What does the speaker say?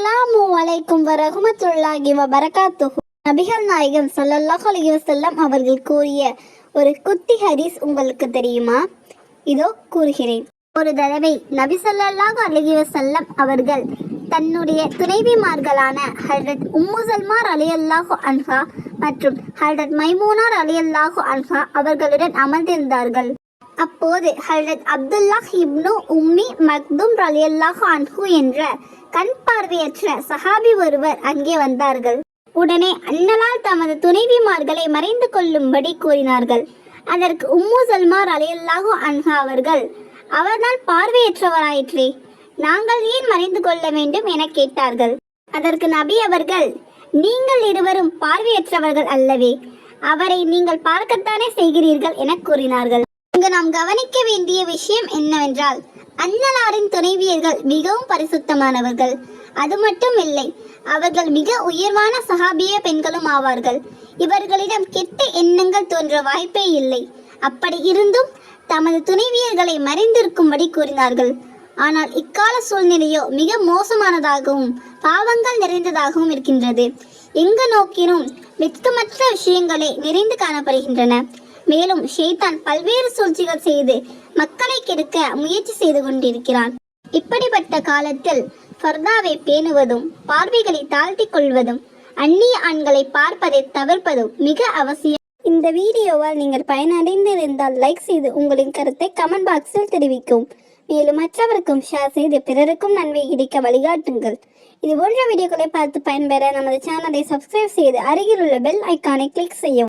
அஸ்ஸலாமு அலைக்கும் வரகுமத்துல்லாஹி வபரகாத்துஹு நபிகள் நாயகம் சல்லல்லாஹ் அலைஹி வஸல்லம் அவர்கள் கூறிய ஒரு குத்தி ஹரிஸ் உங்களுக்கு தெரியுமா? இதோ கூறுகிறேன். ஒரு தடவை நபி ஸல்லல்லாஹு அலைஹி வசல்லம் அவர்கள் தன்னுடைய துணைவிமார்களான ஹல்ரத் உம்மு சல்மார் அலியல்லாஹு அன்ஹா மற்றும் ஹல்ரத் மைமூனார் அலியல்லாஹு அன்ஹா அவர்களுடன் அமர்ந்திருந்தார்கள். அப்போது ஹல்ரத் அப்துல்லாஹ் இப்னு உம்மி மக்தும் ரலியல்லாஹு அன்ஹு என்ற கண் பார்வையற்ற சஹாபி ஒருவர் அங்கே வந்தார்கள். உடனே அண்ணலால் தமது துணைவிமார்களை மறைந்து கொள்ளும்படி கூறினார்கள். அதற்கு உம்மு சல்மா அலியல்லாஹு அன்ஹா அவர்கள் அவர்தான் பார்வையற்றவராயிற்றே நாங்கள் ஏன் மறைந்து கொள்ள வேண்டும்? என கேட்டார்கள். அதற்கு நபி அவர்கள் நீங்கள் இருவரும் பார்வையற்றவர்கள் அல்லவே அவரை நீங்கள் பார்க்கத்தானே செய்கிறீர்கள்? என கூறினார்கள். இங்கு நாம் கவனிக்க வேண்டிய விஷயம் என்னவென்றால் அன்னலாரின் துணைவியர்கள் மிகவும் பரிசுத்தமானவர்கள். அது மட்டும் இல்லை அவர்கள் மிக உயர்வான சகாபிய பெண்களும் ஆவார்கள். இவர்களிடம் கெட்ட எண்ணங்கள் தோன்ற வாய்ப்பே இல்லை. அப்படி இருந்தும் தமது துணைவியர்களை மறைந்திருக்கும்படி கூறினார்கள். ஆனால் இக்கால சூழ்நிலையோ மிக மோசமானதாகவும் பாவங்கள் நிறைந்ததாகவும் இருக்கின்றது. எங்கு நோக்கினும் வெட்கமற்ற விஷயங்களே நிறைந்து காணப்படுகின்றன. மேலும் ஷேத்தான் பல்வேறு சூழ்ச்சிகள் செய்து மக்களை கெடுக்க முயற்சி செய்து கொண்டிருக்கிறான். இப்படிப்பட்ட காலத்தில் ஃபர்தாவை பேணுவதும் பார்வைகளை தாழ்த்திக் கொள்வதும் அந்நிய ஆண்களை பார்ப்பதை தவிர்ப்பதும் மிக அவசியம். இந்த வீடியோவால் நீங்கள் பயனடைந்திருந்தால் லைக் செய்து உங்களின் கருத்தை கமெண்ட் பாக்ஸில் தெரிவிக்கும் மேலும் மற்றவருக்கும் ஷேர் செய்து பிறருக்கும் நன்மை கிடைக்க வழிகாட்டுங்கள். இது போன்ற வீடியோக்களை பார்த்து பயன்பெற நமது சேனலை சப்ஸ்கிரைப் செய்து அருகில் உள்ள பெல் ஐக்கானை கிளிக் செய்யவும்.